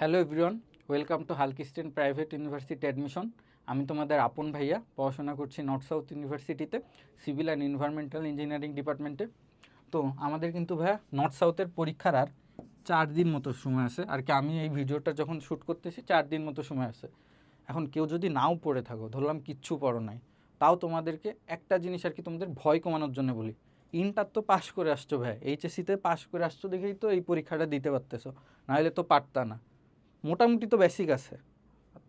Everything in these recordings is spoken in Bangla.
হ্যালো এভরিওয়ান ওয়েলকাম টু হালকিস্টেন প্রাইভেট ইউনিভার্সিটি অ্যাডমিশন আমি তোমাদের আপন ভাইয়া, পড়াশোনা করছি নর্থ সাউথ ইউনিভার্সিটিতে সিভিল অ্যান্ড এনভায়রনমেন্টাল ইঞ্জিনিয়ারিং ডিপার্টমেন্টে তো আমাদের কিন্তু ভাইয়া নর্থ সাউথের পরীক্ষার আর চার দিন মতো সময় আছে। আর কি আমি এই ভিডিওটা যখন শ্যুট করতেছি, চার দিন মতো সময় আছে। এখন কেউ যদি নাও পড়ে থাকো, ধরলাম কিচ্ছু পড়ো নাই, তাও তোমাদেরকে একটা জিনিস আর কি তোমাদের ভয় কমানোর জন্য বলি। ইন্টার তো পাশ করে আসছো ভাই এইচএসসিতে পাশ করে আসছো দেখেই তো এই পরীক্ষাটা দিতে পারতেছো, নাহলে তো পারতা না। মোটামুটি তো বেসিক আছে।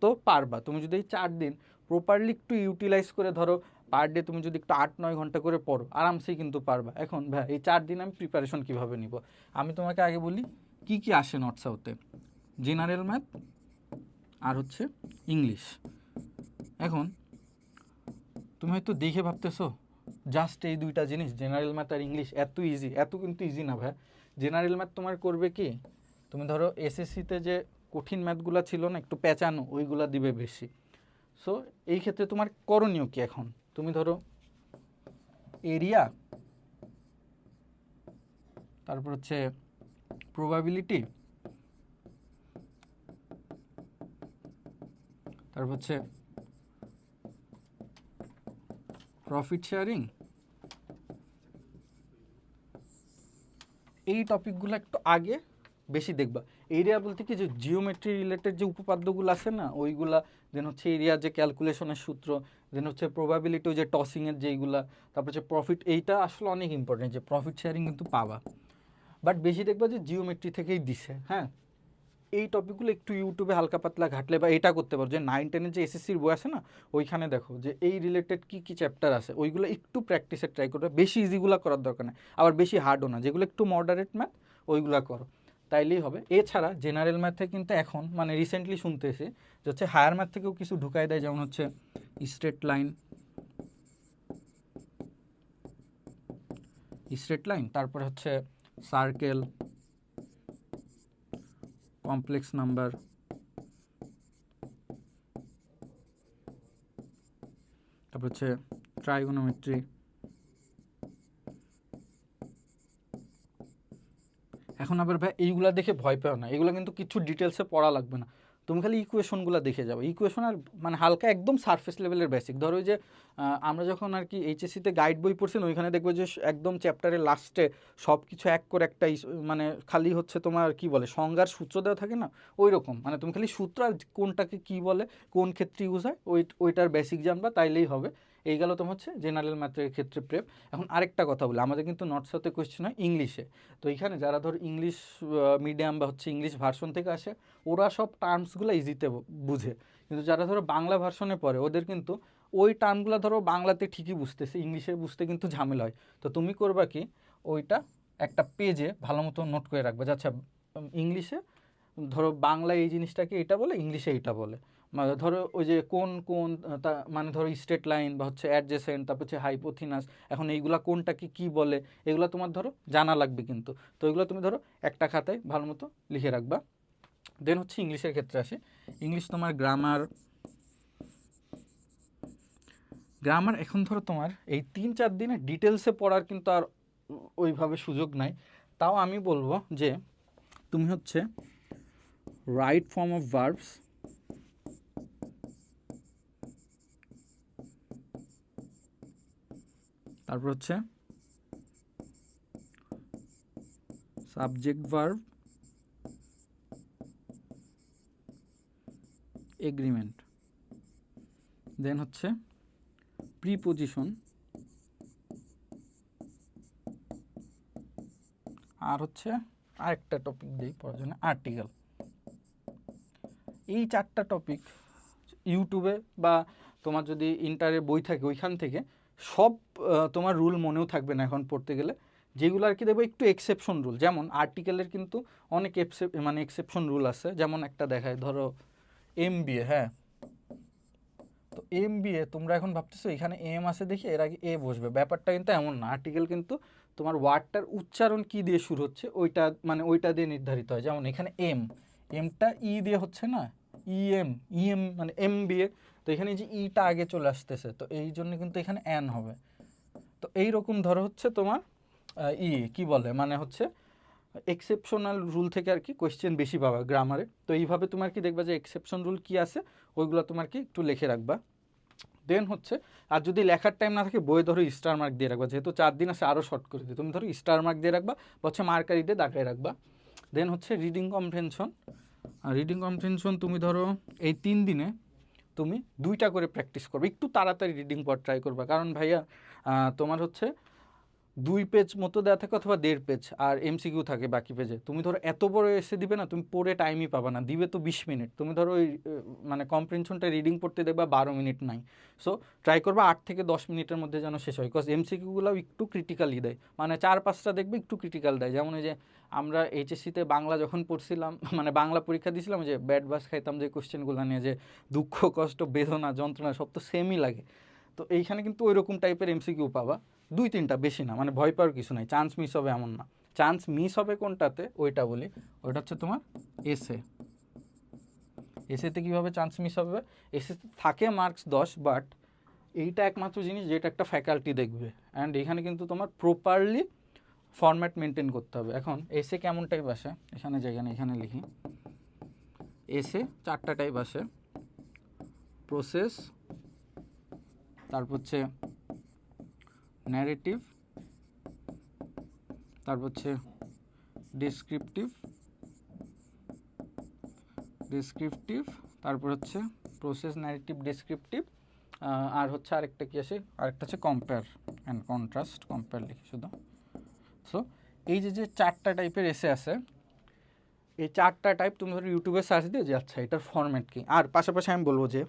তো পারবা, তুমি যদি এই চার দিন প্রপারলি একটু ইউটিলাইজ করে ধরো পার ডে তুমি যদি একটু আট, নয় ঘণ্টা করে পড়ো, আরামসেই কিন্তু পারবা। এখন ভাই, এই চার দিন আমি প্রিপারেশন কীভাবে নিব? আমি তোমাকে আগে বলি, কি কি আসে নর্থ সাউথে জেনারেল ম্যাথ আর হচ্ছে ইংলিশ এখন, তুমি হয়তো দেখে ভাবতেছো জাস্ট এই দুইটা জিনিস জেনারেল ম্যাথ আর ইংলিশ এত ইজি এত কিন্তু ইজি না ভাই। জেনারেল ম্যাথ তোমার করবে কি? তুমি ধরো এসএসসিতে যে কঠিন ম্যাথগুলো ছিল না, একটু পেঁচানো, ওইগুলা দিবে বেশি। সো এই ক্ষেত্রে তোমার করণীয় কি এখন? তুমি ধরো এরিয়া তারপর হচ্ছে প্রবাবিলিটি তারপর হচ্ছে প্রফিট শেয়ারিং এই টপিকগুলো একটু আগে বেশি দেখবা। এরিয়া বলতে কি যে জিওমেট্রি রিলেটেড যে উপপাদ্যগুলো আছে না, ওইগুলা দেন হচ্ছে এরিয়া যে ক্যালকুলেশনের সূত্র দেন হচ্ছে প্রবাবিলিটি যে টসিংয়ের যেইগুলা, তারপর হচ্ছে প্রফিট এইটা আসলে অনেক ইম্পর্টেন্ট যে প্রফিট শেয়ারিং কিন্তু পাবা। বাট বেশি দেখবা যে জিওমেট্রি থেকেই দিছে হ্যাঁ? এই টপিকগুলো একটু ইউটিউবে হালকা পাতলা ঘাটলে বা এটা করতে পারো, যে নাইন টেনের যে এসএসসির বই আছে না, ওইখানে দেখো যে এই রিলেটেড কী কী চ্যাপ্টার আছে, ওইগুলো একটু প্র্যাকটিসে ট্রাই করবে, বেশি ইজিগুলো করার দরকার নেই। আবার বেশি হার্ডও না, যেগুলো একটু মডারেট ম্যাথ ওইগুলো করো। তাইলেই হবে। এছাড়া জেনারেল ম্যাথে কিন্তু এখন মানে রিসেন্টলি শুনতেছি, যে হচ্ছে হায়ার ম্যাথ থেকেও কিছু ঢুকাই দেয়, যেমন হচ্ছে স্ট্রেট লাইন স্ট্রেট লাইন তারপরে হচ্ছে সার্কেল কমপ্লেক্স নাম্বার তারপর হচ্ছে ট্রাইগোনোমেট্রি এখন আবার ভাই এইগুলা দেখে ভয় পেও না। এগুলো কিন্তু কিছু ডিটেলসে পড়া লাগবে না। তুমি খালি ইকুয়েশনগুলো দেখে যাবে ইকুয়েশন আর মানে হালকা একদম সারফেস লেভেলের বেসিক ধরো যে আমরা যখন আর কি এইচএসসিতে গাইড বই পড়ছি না, ওইখানে দেখব যে একদম চ্যাপ্টারের লাস্টে সব কিছু এক করে একটা মানে খালি হচ্ছে তোমার কি বলে সংজ্ঞার সূত্র দেওয়া থাকে না? ওই রকম মানে তুমি খালি সূত্র আর কোনটাকে কি বলে কোন ক্ষেত্রে ইউজ হয় ওই ওইটার বেসিক জানবা তাইলেই হবে। এই গেল তোমার হচ্ছে জেনারেল ম্যাথের ক্ষেত্রে প্রেপ এখন আরেকটা কথা বলি, আমাদের কিন্তু নর্থ সাউথে কোয়েশ্চেন হয় ইংলিশে তো এখানে যারা ধর ইংলিশ মিডিয়াম বা হচ্ছে ইংলিশ ভার্সন থেকে আসে, ওরা সব টার্মসগুলো ইজিতে বুঝে। কিন্তু যারা ধরো বাংলা ভার্সনে পড়ে, ওদের কিন্তু ওই টার্মগুলো ধরো বাংলাতে ঠিকই বুঝতেছে ইংলিশে বুঝতে কিন্তু ঝামেলা হয়। তো তুমি করবা কি, ওইটা একটা পেজে ভালো মতো নোট করে রাখবে আচ্ছা ইংলিশে ধরো বাংলা এই জিনিসটাকে এটা বলে ইংলিশে এটা বলে। ধরো ওই যে কোন কোন মানে ধরো স্ট্রেট লাইন বা হচ্ছে অ্যাডজেসেন্ট তারপর হচ্ছে হাইপোথিনাস এখন এইগুলা কোনটাকে কি বলে, এগুলো তোমার ধরো জানা লাগবে কিন্তু। তো এগুলো তুমি ধরো একটা খাতায় ভালো মতো লিখে রাখবা। দেন হচ্ছে ইংলিশের ক্ষেত্রে আসে। ইংলিশ তোমার গ্রামার গ্রামার এখন ধরো তোমার এই তিন, চার দিনে ডিটেলসে পড়ার কিন্তু আর ওইভাবে সুযোগ নাই। তাও আমি বলব যে, তুমি হচ্ছে রাইট ফর্ম অফ ভার্বস তারপর হচ্ছে সাবজেক্ট ভার্ব এগ্রিমেন্ট দেন হচ্ছে প্রিপোজিশন আর হচ্ছে আরেকটা টপিক দিই জন্য আর্টিকেল এই চারটা টপিক ইউটিউবে বা তোমার যদি ইন্টারে বই থাকে ওইখান থেকে সব তোমার রুল মনেও থাকবে না এখন পড়তে গেলে। যেগুলো আর কি দেখব, একটু এক্সেপশন রুল যেমন আর্টিকেলের কিন্তু অনেক মানে এক্সেপশন রুল আছে। যেমন একটা দেখায়, ধরো এম বিএ হ্যাঁ? তো এম বিএ তোমরা এখন ভাবতেছো, এখানে এম আছে দেখে এর আগে এ বসবে। ব্যাপারটা কিন্তু এমন না। আর্টিকেল কিন্তু তোমার ওয়ার্ডটার উচ্চারণ কি দিয়ে শুরু হচ্ছে, ওইটা মানে ওইটা দিয়ে নির্ধারিত হয়। যেমন এখানে এম এমটা ই দিয়ে হচ্ছে না? ই এম ই এম মানে এম বিএ তো এখানে যে ইটা আগে চলে আসতেছে, তো এই জন্য কিন্তু এখানে অ্যান হবে। তো এই রকম ধরো হচ্ছে তোমার ই কি বলে? মানে হচ্ছে এক্সেপশনাল রুল থেকে আর কি কোয়েশ্চেন বেশি পাবা গ্রামারে তো এইভাবে তোমার কি দেখবা যে এক্সেপশন রুল কি আছে? ওইগুলো তোমার কি একটু লিখে রাখবা। দেন হচ্ছে, আর যদি লেখার টাইম না থাকে বই ধরো স্টার মার্ক দিয়ে রাখবা। যেহেতু চার দিন আছে আরও শর্ট করে দিই। তুমি ধরো স্টার মার্ক দিয়ে রাখবা, বা হচ্ছে মার্কারি দিয়ে দাগায় রাখবা। দেন হচ্ছে রিডিং কম্প্রেনশন রিডিং কম্প্রেনশন তুমি ধরো এই তিন দিনে তুমি দুইটা করে প্র্যাকটিস করবে। একটু তাড়াতাড়ি রিডিং পর ট্রাই করবে। কারণ ভাইয়া তোমার হচ্ছে দুই পেজ মতো দেওয়া থাকে অথবা দেড় পেজ আর এমসিকিউ থাকে বাকি পেজে তুমি ধরো এত বড় এসে দিবে না, তুমি পড়ে টাইমই পাবা না, দিবে তো বিশ মিনিট তুমি ধরো ওই মানে কম্প্রেনশনটা রিডিং পড়তে দেখবা বারো মিনিট নাই। সো ট্রাই করবা আট থেকে দশ মিনিটের মধ্যে যেন শেষ হয় বিকজ এমসিকিউগুলো একটু ক্রিটিক্যালি দেয়। মানে চার পাঁচটা দেখবে একটু ক্রিটিক্যাল দেয়। যেমন এই যে আমরা এইচএসসিতে বাংলা যখন পড়ছিলাম মানে বাংলা পরীক্ষা দিয়েছিলাম যে ব্যাড বাস খাইতাম যে কোশ্চেনগুলো নিয়ে, যে দুঃখ, কষ্ট, বেদনা, যন্ত্রণা সব তো সেমই লাগে। তো এইখানে কিন্তু ওই রকম টাইপের এমসিকিউ পাবা। দুই, তিনটা বেশি না মানে ভয় পাওয়ার কিছু নাই। চান্স মিস হবে এমন না। চান্স মিস হবে কোনটাতে? ওইটা বলি। ওইটা হচ্ছে তোমার এসে এসেতে কীভাবে চান্স মিস হবে? এসেতে থাকে মার্কস দশ বাট এইটা একমাত্র জিনিস যেটা একটা ফ্যাকাল্টি দেখবে। অ্যান্ড এখানে কিন্তু তোমার প্রপারলি ফরম্যাট মেনটেন করতে হবে। এখন এসে কেমন টাইপ আসে? এখানে নেই এখানে লিখি। এসে চারটা টাইপ আসে। প্রসেস তারপর হচ্ছে ন্যারেটিভ তারপর হচ্ছে ডিসক্রিপটিভ ডিসক্রিপটিভ তারপর হচ্ছে প্রসেস ন্যারেটিভ ডিসক্রিপটিভ আর হচ্ছে আরেকটা কি আসে আরেকটা হচ্ছে কম্পেয়ার অ্যান্ড কন্ট্রাস্ট কম্পেয়ার লিখি শুধু। সো এই যে যে চারটা টাইপের এসে আছে, এই চারটা টাইপ তুমি ধরো ইউটিউবে সার্চ দিয়ে যে আচ্ছা এটার ফরম্যাট কি? আর পাশাপাশি আমি বলব যে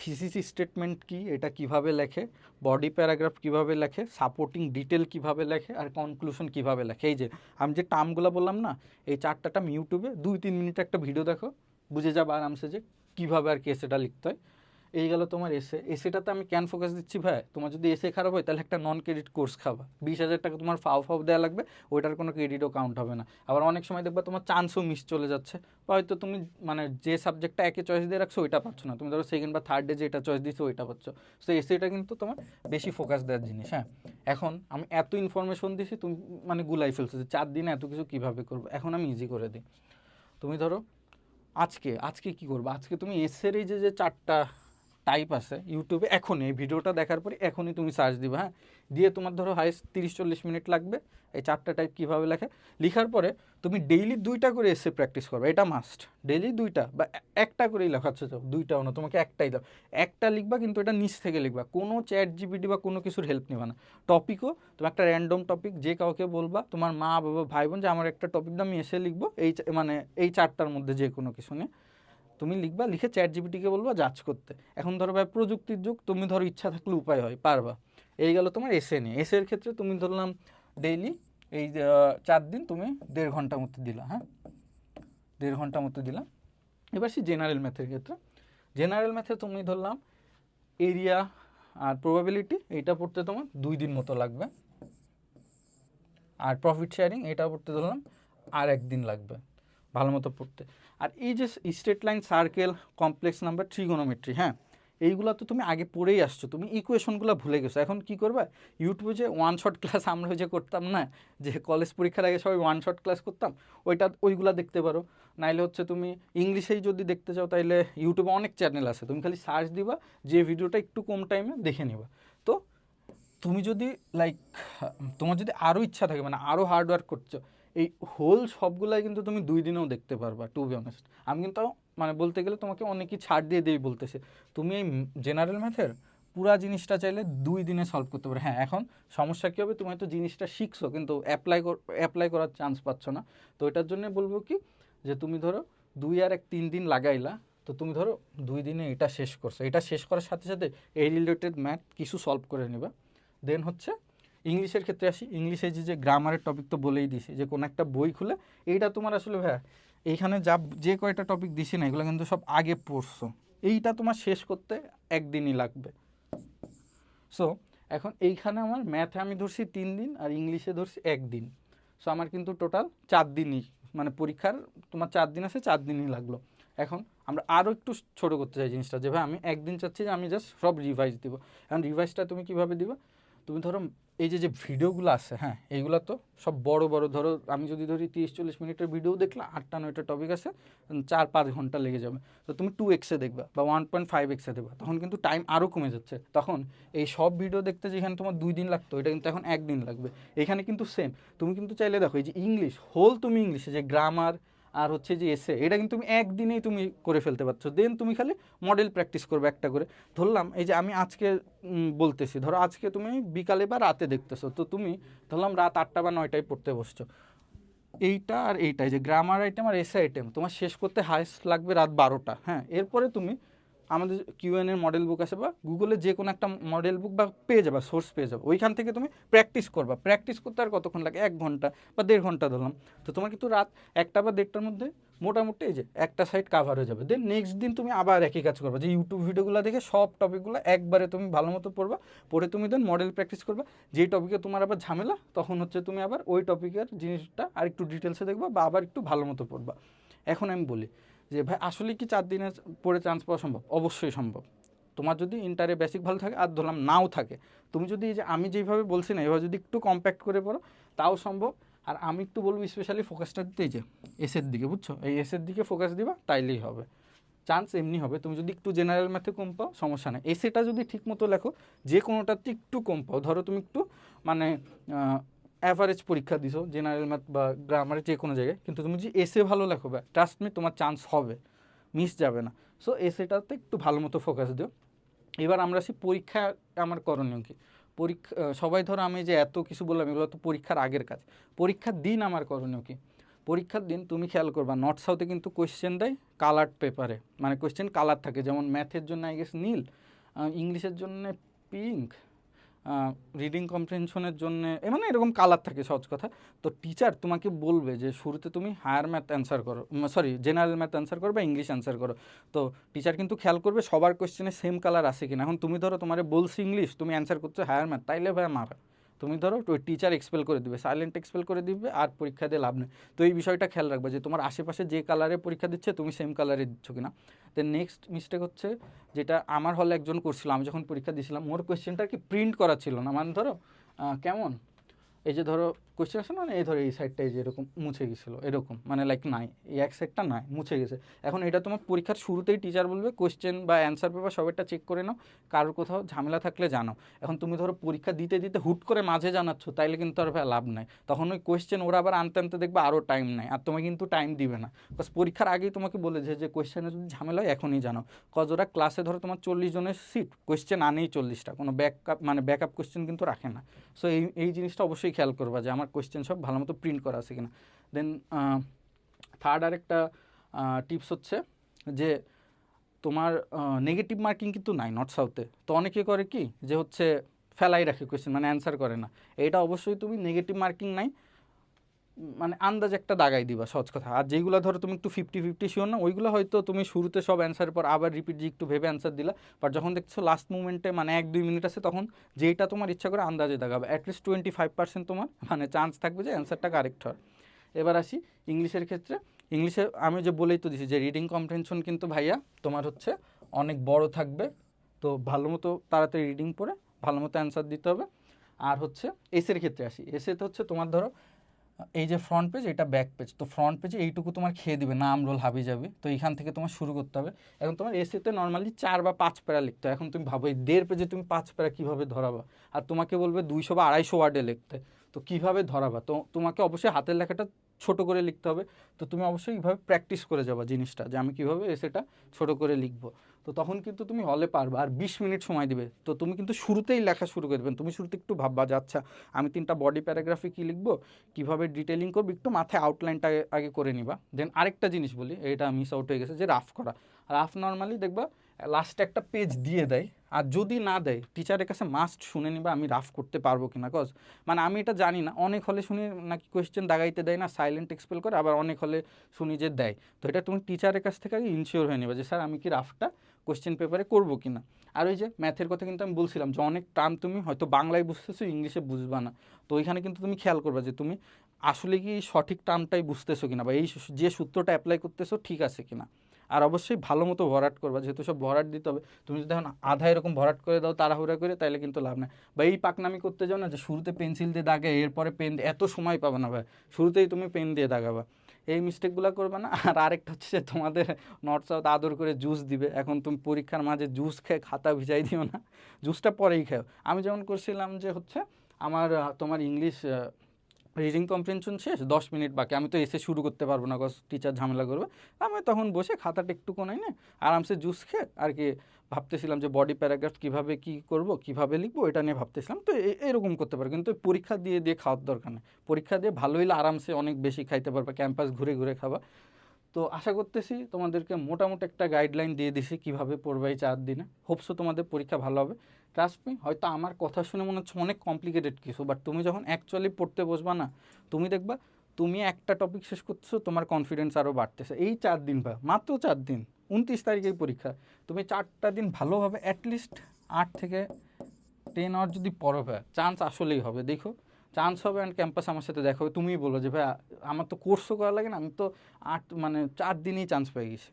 থিসিস স্টেটমেন্ট কি, এটা কীভাবে লেখে বডি প্যারাগ্রাফ কীভাবে লেখে সাপোর্টিং ডিটেল কীভাবে লেখে, আর কনক্লুশন কীভাবে লেখে। এই যে, আমি যে টার্মগুলো বললাম না, এই চারটা টার্ম ইউটিউবে দুই তিন মিনিট একটা ভিডিও দেখো, বুঝে যাবে আরামসে যে কীভাবে আর কেস এটা লিখতে হয়। এই গেল তোমার এসে এসেটাতে আমি ক্যান ফোকাস দিচ্ছি ভাই। তোমার যদি এসে খারাপ হয়, তাহলে একটা নন ক্রেডিট কোর্স খাবা। বিশ হাজার টাকা তোমার ফাও ফাও দেওয়া লাগবে, ওইটার কোনো ক্রেডিটও কাউন্ট হবে না। আবার অনেক সময় দেখবা তোমার চান্সও মিস চলে যাচ্ছে। বা হয়তো তুমি মানে যে সাবজেক্টটা একে চয়েস দিয়ে রাখছো, ওইটা পাচ্ছ না। তুমি ধরো সেকেন্ড বা থার্ড ডে যেটা চয়েস দিচ্ছো ওইটা পাচ্ছ। সো এসেটা কিন্তু তোমার বেশি ফোকাস দেওয়ার জিনিস হ্যাঁ। এখন আমি এত ইনফরমেশন দিছি, তুমি মানে গুলাই ফেলছো যে চার দিনে এত কিছু কীভাবে করব? এখন আমি ইজি করে দিই। তুমি ধরো, আজকে আজকে কি করব? আজকে তুমি এসের এই যে যে চারটা টাইপ আছে ইউটিউবে এখনই, এই ভিডিওটা দেখার পরে এখনই তুমি সার্চ দিবে হ্যাঁ? দিয়ে তোমার ধরো হাইস্ট তিরিশ চল্লিশ মিনিট লাগবে, এই চারটা টাইপ কীভাবে লেখে? লেখার পরে তুমি ডেইলি দুইটা করে এসে প্র্যাকটিস করবে, এটা মাস্ট ডেইলি দুইটা বা একটা করেই লেখাচ্ছ তো দুইটাও না তোমাকে একটাই দাও। একটা লিখবা কিন্তু এটা নিচ থেকে লিখবা, কোনো চ্যাট জিপিটি বা কোনো কিছুর হেল্প নেবা না। টপিকও তুমি একটা র্যান্ডম টপিক যে কাউকে বলবা, তোমার মা, বাবা, ভাই, বোন, যে আমার একটা টপিক আমি এসে লিখব, এই মানে এই চারটার মধ্যে যে কোনো কিছু নিয়ে। তুমি লিখবা, লিখে চ্যাট জিপিটিকে বলবা যাচ করতে। এখন ধরো ভাই, প্রযুক্তির যুগ, তুমি ধরো ইচ্ছা থাকলে উপায় হয়, পারবা। এই গেল তোমার এসে নিয়ে। এসের ক্ষেত্রে তুমি ধরলাম ডেইলি এই চার দিন তুমি দেড় ঘণ্টা মতো দিলা হ্যাঁ? দেড় ঘণ্টা মতো দিলাম এবার সেই জেনারেল ম্যাথের ক্ষেত্রে। জেনারেল ম্যাথে তুমি ধরলাম এরিয়া আর প্রবাবিলিটি এইটা পড়তে তোমার দুই দিন মতো লাগবে। আর প্রফিট শেয়ারিং এটা পড়তে ধরলাম আর একদিন লাগবে, ভালো মতো পড়তে। আর এই যে straight line circle complex number trigonometry হ্যাঁ এইগুলো তো তুমি আগে পড়েই আসছো, তুমি ইকুয়েশনগুলো ভুলে গেছো। এখন কি করবে? ইউটিউবে যে ওয়ান শট ক্লাস আমরা যে করতাম না, যে কলেজ পরীক্ষার আগে সবাই ওয়ান শট ক্লাস করতাম, ওইটা ওইগুলা দেখতে পারো। নাইলে হচ্ছে তুমি ইংলিশেই যদি দেখতে চাও, তাইলে ইউটিউবে অনেক চ্যানেল আছে, তুমি খালি সার্চ দিবা, যে ভিডিওটা একটু কম টাইমে দেখে নিবা। তো তুমি যদি লাইক তোমার যদি আরও ইচ্ছা থাকে মানে আরও হার্ড ওয়ার্ক করছ এই হোল সবগুলাই কিন্তু তুমি দুই দিনেও দেখতে পারবা টু বি অনেস্ট আমি কিন্তু মানে বলতে গেলে তোমাকে অনেকই ছাড় দিয়ে দিয়েই বলতেছে। তুমি এই জেনারেল ম্যাথের পুরা জিনিসটা চাইলে দুই দিনে সলভ করতে পারো। হ্যাঁ এখন সমস্যা কী হবে? তুমি হয়তো জিনিসটা শিখছো, কিন্তু অ্যাপ্লাই অ্যাপ্লাই করার চান্স পাচ্ছ না। তো এটার জন্য বলব কি, যে তুমি ধরো দুই আর এক তিন দিন লাগাইলা, তো তুমি ধরো দুই দিনে এটা শেষ করছ। এটা শেষ করার সাথে সাথে এই রিলেটেড ম্যাথ কিছু সলভ করে নেবা। দেন হচ্ছে ইংলিশের ক্ষেত্রে আসি, ইংলিশে যে যে গ্রামারের টপিক তো বলেই দিছি যে, কোনো একটা বই খুলে, এইটা তোমার আসলে ভাইয়া, এইখানে যা যে কয়টা টপিক দিছি না, এগুলো কিন্তু সব আগে পড়ছো। এইটা তোমার শেষ করতে একদিনই লাগবে। সো এখন এইখানে আমার ম্যাথে আমি ধরছি তিন দিন আর ইংলিশে ধরছি একদিন। সো আমার কিন্তু টোটাল চার দিনই মানে পরীক্ষার তোমার চার দিন আছে, চার দিনই লাগল। এখন আমরা আরও একটু ছোট করতে চাই জিনিসটা যে, ভাই আমি একদিন চাচ্ছি যে, আমি জাস্ট সব রিভাইজ দিব। এখন রিভাইজটা তুমি কীভাবে দিবা? তুমি ধরো এই যে যে ভিডিওগুলো আছে হ্যাঁ এইগুলো তো সব বড় বড়। ধরো, আমি যদি ধরি তিরিশ, চল্লিশ মিনিটের ভিডিও দেখলাম, আটটা, নয়টা টপিক আছে চার, পাঁচ ঘণ্টা লেগে যাবে। তো তুমি টু এক্সে দেখবা বা ওয়ান পয়েন্ট ফাইভ এক্সে দেখবা। তখন কিন্তু টাইম আরও কমে যাচ্ছে। তখন এই সব ভিডিও দেখতে যেখানে তোমার দুই দিন লাগতো, এটা কিন্তু এখন একদিন লাগবে। এখানে কিন্তু সেম তুমি কিন্তু চাইলে দেখো, এই যে ইংলিশ হোল তুমি ইংলিশে যে গ্রামার আর হচ্ছে যে এসে এটা কিন্তু তুমি একদিনেই তুমি করে ফেলতে পারছ। দেন তুমি খালি মডেল প্র্যাকটিস করবে একটা করে। ধরলাম, এই যে আমি আজকে বলতেছি, ধরো আজকে তুমি বিকালে বা রাতে দেখতেছো, তো তুমি ধরলাম রাত আটটা বা নয়টায় পড়তে বসছো। এইটা আর এইটাই যে গ্রামার আইটেম আর এসে আইটেম তোমার শেষ করতে হায়েস্ট লাগবে রাত বারোটা হ্যাঁ? এরপরে তুমি আমাদের কিউএন এর মডেল বুক আছে বা গুগলে যে কোনো একটা মডেল বুক বা পেয়ে যাবে সোর্স পেয়ে যাবে। ওইখান থেকে তুমি প্র্যাকটিস করবা। প্র্যাকটিস করতে আর কতক্ষণ লাগে? এক ঘণ্টা বা দেড় ঘণ্টা ধরলাম। তো তোমার কিন্তু রাত একটা বা দেড়টার মধ্যে মোটামুটি এই যে একটা সাইড কাভার হয়ে যাবে। দেন নেক্সট দিন তুমি আবার একই কাজ করবা। যে ইউটিউব ভিডিওগুলো দেখে সব টপিকগুলো একবারে তুমি ভালো মতো পড়বা। পড়ে তুমি দেন মডেল প্র্যাকটিস করবা। যেই টপিকে তোমার আবার ঝামেলা, তখন হচ্ছে তুমি আবার ওই টপিকের জিনিসটা আর একটু ডিটেলসে দেখবা বা আবার একটু ভালো মতো পড়বা। এখন আমি বলি যে, ভাই আসলে কি চার দিনে পড়ে চান্স পাওয়া সম্ভব? অবশ্যই সম্ভব। তোমার যদি ইন্টারে বেসিক ভালো থাকে, আর ধরলাম নাও থাকে, তুমি যদি যে, আমি যেইভাবে বলছি না, এভাবে যদি একটু কম্প্যাক্ট করে পড়ো, তাও সম্ভব। আর আমি একটু বলব স্পেশালি ফোকাসটা দিতে যে এসের দিকে, বুঝছ? এই এসের দিকে ফোকাস দিবা, তাইলেই হবে। চান্স এমনি হবে। তুমি যদি একটু জেনারেল ম্যাথে কম পাও, সমস্যা নেই। এসেটা যদি ঠিক মতো লেখো যে কোনোটাতে একটু কম পাও। ধরো তুমি একটু মানে অ্যাভারেজ পরীক্ষা দিছো জেনারেল ম্যাথ বা গ্রামারে যে কোনো জায়গায়, কিন্তু তুমি যদি এসে ভালো লেখো বা ট্রাস্ট মি তোমার চান্স হবে মিস যাবে না। সো এসেটাতে একটু ভালো মতো ফোকাস দিও। এবার আমরা আসি পরীক্ষা, আমার করণীয় কি? পরীক্ষা সবাই ধরো আমি যে এত কিছু বললাম, এগুলো তো পরীক্ষার আগের কাজ। পরীক্ষার দিন আমার করণীয় কি? পরীক্ষার দিন তুমি খেয়াল করবা নর্থ সাউথে কিন্তু কোয়েশ্চেন দেয় কালার পেপারে মানে কোয়েশ্চেন কালার থাকে, যেমন ম্যাথের জন্য আই গেস নীল ইংলিশের জন্য পিঙ্ক রিডিং কম্প্রেনশনের জন্য মানে এরকম কালার থাকে, সহজ কথা। তো টিচার তোমাকে বলবে যে, শুরুতে তুমি হায়ার ম্যাথ অ্যান্সার করো সরি জেনারেল ম্যাথ অ্যান্সার করো বা ইংলিশ অ্যান্সার করো। তো টিচার কিন্তু খেয়াল করবে সবার কোয়েশ্চেনে সেম কালার আছে কিনা। এখন তুমি ধরো তোমার বলছি ইংলিশ তুমি অ্যান্সার করছ হায়ার ম্যাথ তাইলে ভাই মারা। তুমি ধরো ওই টিচার এক্সপেল করে দিবে সাইলেন্ট এক্সপেল করে দিবে আর পরীক্ষা দিয়ে লাভ নেই। তো এই বিষয়টা খেয়াল রাখবে যে তোমার আশেপাশে যে কালারে পরীক্ষা দিচ্ছে, তুমি সেম কালারে দিচ্ছ কিনা। দেন নেক্সট মিস্টেক হচ্ছে যেটা আমার হলে একজন করছিল, আমি যখন পরীক্ষা দিয়েছিলাম, ওর কোয়েশ্চেনটা কি প্রিন্ট করা ছিল না। মানে ধরো কেমন? এই যে ধরো কোয়েশ্চেন আছে না, এই ধরো এই সাইডটা এই যে এরকম মুছে গেছিল, এরকম। মানে লাইক নাই, এই এক সাইডটা নাই, মুছে গেছে। এখন এটা তোমার পরীক্ষার শুরুতেই টিচার বলবে কোয়েশ্চেন বা অ্যান্সার পেপার সবাইটা চেক করে নাও, কারোর কোথাও ঝামেলা থাকলে জানো এখন তুমি ধরো পরীক্ষা দিতে দিতে হুট করে মাঝে জানাচ্ছ, তাইলে কিন্তু আর লাভ নাই। তখন ওই কোয়েশ্চেন ওরা আবার আনতে আনতে দেখবে আরও টাইম নেয় আর তোমাকে কিন্তু টাইম দিবে না। বাস পরীক্ষার আগেই তোমাকে বলেছে যে কোয়েশ্চেনে যদি ঝামেলা হয়, এখনই জানো কজ ওরা ক্লাসে ধরো তোমার চল্লিশ জনের সিট কোয়েশ্চেন আনেই চল্লিশটা, কোনো ব্যাকআপ মানে ব্যাকআপ কোয়েশ্চেন কিন্তু রাখে না। সো এই এই জিনিসটা অবশ্যই খেয়াল করবা যে, আমার কোয়েশ্চেন সব ভালো মতো প্রিন্ট করা আছে কিনা। দেন থার্ড আরেকটা টিপস হচ্ছে যে তোমার নেগেটিভ মার্কিং কিন্তু নাই নর্থ সাউথে তো অনেকে করে কি? যে হচ্ছে ফেলাই রাখে কোয়েশ্চেন মানে অ্যান্সার করে না। এটা অবশ্যই তুমি নেগেটিভ মার্কিং নাই মানে আন্দাজ একটা দাগাই দিবা, সহজ কথা। আর যেগুলো ধরো তুমি একটু ফিফটি ফিফটি শিওর না, ওইগুলো হয়তো তুমি শুরুতে সব অ্যান্সারের পর আবার রিপিট যে একটু ভেবে অ্যান্সার দিলা। বাট যখন দেখছ লাস্ট মুমেন্টে মানে এক দুই মিনিট আছে, তখন যেইটা তোমার ইচ্ছা করে আন্দাজে দাগাবে। At least twenty five percent তোমার মানে চান্স থাকবে যে অ্যান্সারটা কারেক্ট হয় এবার আসি ইংলিশের ক্ষেত্রে। ইংলিশে আমি যে বলেই তো দিছি যে রিডিং কম্প্রিহেনশন কিন্তু ভাইয়া তোমার হচ্ছে অনেক বড় থাকবে। তো ভালো মতো তাড়াতাড়ি রিডিং পড়ে ভালো মতো অ্যান্সার দিতে হবে। আর হচ্ছে এসের ক্ষেত্রে আসি। এসে তো হচ্ছে তোমার ধরো এই যে ফ্রন্ট পেজ এটা ব্যাক পেজ তো ফ্রন্ট পেজে এইটুকু তোমার খেয়ে দিবে, নাম রোল হাবি যাবে। তো এইখান থেকে তোমার শুরু করতে হবে। এখন তোমার এসেতে নর্মালি চার বা পাঁচ প্যারা লিখতে হয়। এখন তুমি ভাবো, এই দেড় পেজে তুমি পাঁচ প্যারা কীভাবে ধরাবা? আর তোমাকে বলবে দুইশো বা আড়াইশো ওয়ার্ডে লিখতে। তো কীভাবে ধরাবা? তো তোমাকে অবশ্যই হাতের লেখাটা ছোট করে লিখতে হবে। তো তুমি অবশ্যই এইভাবে প্র্যাকটিস করে যাবা জিনিসটা, যে আমি কীভাবে এসেটা ছোট করে লিখব। তো তখন কিন্তু তুমি হলে পারবে আর বিশ মিনিট সময় দিবে। তো তুমি কিন্তু শুরুতেই লেখা শুরু করে দেবেন তুমি শুরুতে একটু ভাববা যে আচ্ছা আমি তিনটা বডি প্যারাগ্রাফে কী লিখব? কীভাবে ডিটেলিং করব? একটু মাথায় আউটলাইনটা আগে করে নিবা। দেন আরেকটা জিনিস বলি, এটা মিস আউট হয়ে গেছে, যে রাফ করা। রাফ নর্মালি দেখবা লাস্টে একটা পেজ দিয়ে দেয়। আর যদি না দেয় টিচারের কাছে মাস্ট শুনে নিবা, আমি রাফ করতে পারব কি না কজ মানে আমি এটা জানি না। অনেক হলে শুনি নাকি কোয়েশ্চেন দাগাইতে দেয় না সাইলেন্ট এক্সপেল করে, আবার অনেক হলে শুনি যে দেয়। তো এটা তুমি টিচারের কাছ থেকে আগে ইনশিওর হয়ে নেবে যে, স্যার, আমি কি রাফটা কোয়েশ্চেন পেপারে করব কি না আর ওই যে ম্যাথের কথা কিন্তু আমি বলছিলাম যে অনেক টার্ম তুমি হয়তো বাংলায় বুঝতেছো, ইংলিশে বুঝবা না। তো ওইখানে কিন্তু তুমি খেয়াল করবে যে তুমি আসলে কি সঠিক টার্মটাই বুঝতেছো কিনা বা এই যে সূত্রটা অ্যাপ্লাই করতেছো ঠিক আছে কিনা? আর অবশ্যই ভালো মতো ভরাট করবা, যেহেতু সব ভরাট দিতে হবে। তুমি যদি এখন আধা এরকম ভরাট করে দাও, তাড়াহুড়া করে তাহলে কিন্তু লাভ নাই। বা এই পাকনামি করতে যাও না যে শুরুতে পেন্সিল দিয়ে দাগে এরপরে পেন এত সময় পাবে না ভাই। শুরুতেই তুমি পেন দিয়ে দাগাবা। এই মিস্টেকগুলো করবে না। আর আরেকটা হচ্ছে যে তোমাদের নর্থ সাউথ আদর করে জুস দিবে। এখন তুমি পরীক্ষার মাঝে জুস খেয়ে খাতা ভিজাই দিও না। জুসটা পরেই খাও। আমি যেমন করছিলাম যে হচ্ছে, আমার, তোমার ইংলিশ রিডিং কম্প্রিহেনশন শেষ দশ মিনিট বাকি। আমি তো এসে শুরু করতে পারব না কজ টিচার ঝামেলা করবে। আমি তখন বসে খাতাটা একটু কোনাই না আরামসে জুস খেয়ে আর কি ভাবতেছিলাম যে বডি প্যারাগ্রাফ কীভাবে কি করব, কীভাবে লিখব, এটা নিয়ে ভাবতেছিলাম। তো এরকম করতে পারো। কিন্তু পরীক্ষা দিয়ে দিয়ে খাওয়ার দরকার নেই। পরীক্ষা দিয়ে ভালো হইলে আরামসে অনেক বেশি খাইতে পারবে ক্যাম্পাস ঘুরে ঘুরে খাবা। তো আশা করতেছি তোমাদেরকে মোটামুটি একটা গাইডলাইন দিয়ে দিছি কীভাবে পড়বে এই চার দিনে। হোপসো তোমাদের পরীক্ষা ভালো হবে। ট্রাস্ট মি হয়তো আমার কথা শুনে মনে হচ্ছে অনেক কমপ্লিকেটেড কিছু বাট তুমি যখন অ্যাকচুয়ালি পড়তে বসবা না, তুমি দেখবা তুমি একটা টপিক শেষ করতেছো, তোমার কনফিডেন্স আরও বাড়তেছে। এই চার দিন বা, মাত্র চার দিন, উনত্রিশ তারিখের পরীক্ষা। তুমি চারটা দিন ভালোভাবে অ্যাটলিস্ট আট থেকে টেন আওয়ার যদি পড়ো ভাই চান্স আসলেই হবে। দেখো চান্স হবে অ্যান্ড ক্যাম্পাস আমার সাথে দেখা হবে, তুমিই বলো যে ভাই আমার তো কোর্সও করা লাগে না, আমি তো আট মানে চার দিনই চান্স পেয়ে গেছি।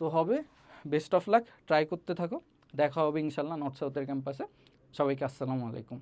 তো হবে বেস্ট অফ লাক ট্রাই করতে থাকো। দেখা হবে ইনশাল্লাহ নর্থ সাউথের ক্যাম্পাসে। সবাইকে আসসালামু আলাইকুম।